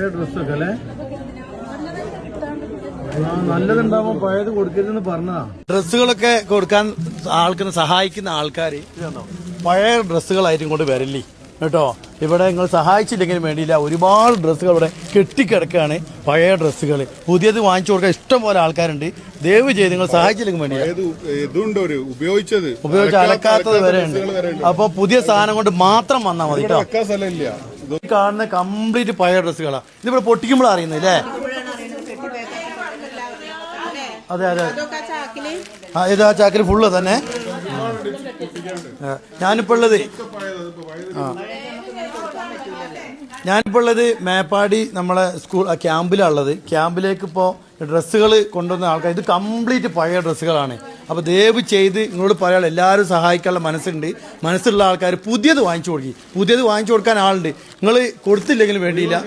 പഴയ ഡ്രസ്സൊക്കെ അല്ലേ ആ, നല്ലതുണ്ടാവുമ്പോ പഴയത് കൊടുക്കരുതെന്ന് പറഞ്ഞതാ. ഡ്രസ്സുകളൊക്കെ കൊടുക്കാൻ ആൾക്കാരെ സഹായിക്കുന്ന ആൾക്കാർ പഴയ ഡ്രസ്സുകളായിട്ടും കൊണ്ട് വരല്ലേ കേട്ടോ? ഇവിടെ നിങ്ങൾ സഹായിച്ചില്ലെങ്കിലും വേണ്ടിയില്ല. ഒരുപാട് ഡ്രസ്സുകൾ ഇവിടെ കെട്ടിക്കിടക്കുകയാണ് പഴയ ഡ്രസ്സുകൾ പുതിയത് വാങ്ങിച്ചു കൊടുക്കാൻ ഇഷ്ടം പോലെ ആൾക്കാരുണ്ട്. ദയവ് ചെയ്ത് നിങ്ങൾ സഹായിച്ചില്ലെങ്കിൽ വേണ്ടിയില്ല. ഉപയോഗിച്ചത്. ഉപയോഗിച്ച് അലക്കാത്തത് വരെ ഉണ്ട് ഡ്രസ്സുകൾ അപ്പൊ പുതിയ സാധനം കൊണ്ട് മാത്രം വന്നാൽ മതി കേട്ടോ. കാണുന്ന കംപ്ലീറ്റ് പഴയ ഡ്രസ്സുകളാണ് ഇതിവിടെ പൊട്ടിക്കുമ്പോൾ അറിയുന്നില്ലേ അതെ അതെ. ആ ആ ചാക്കിൽ ഫുള്ള് തന്നെ. ഞാനിപ്പോ ഉള്ളത് ആ. ഞാനിപ്പോ ഉള്ളത് മേപ്പാടി നമ്മളെ സ്കൂൾ ക്യാമ്പിലാണുള്ളത് ക്യാമ്പിലേക്ക് ഇപ്പോ ഡ്രസ്സുകൾ കൊണ്ടുവന്ന ആൾക്കാർ ഇത് കംപ്ലീറ്റ് പഴയ ഡ്രസ്സുകളാണ്. അപ്പോൾ ദയവ് ചെയ്ത് നിങ്ങളോട് പറയാൻ എല്ലാവരും സഹായിക്കാനുള്ള മനസ്സുണ്ട്. മനസ്സുള്ള ആൾക്കാർ പുതിയത് വാങ്ങിച്ചു കൊടുക്കി. പുതിയത് വാങ്ങിച്ചു കൊടുക്കാൻ ആളുണ്ട്. നിങ്ങൾ കൊടുത്തില്ലെങ്കിലും വേണ്ടിയില്ല.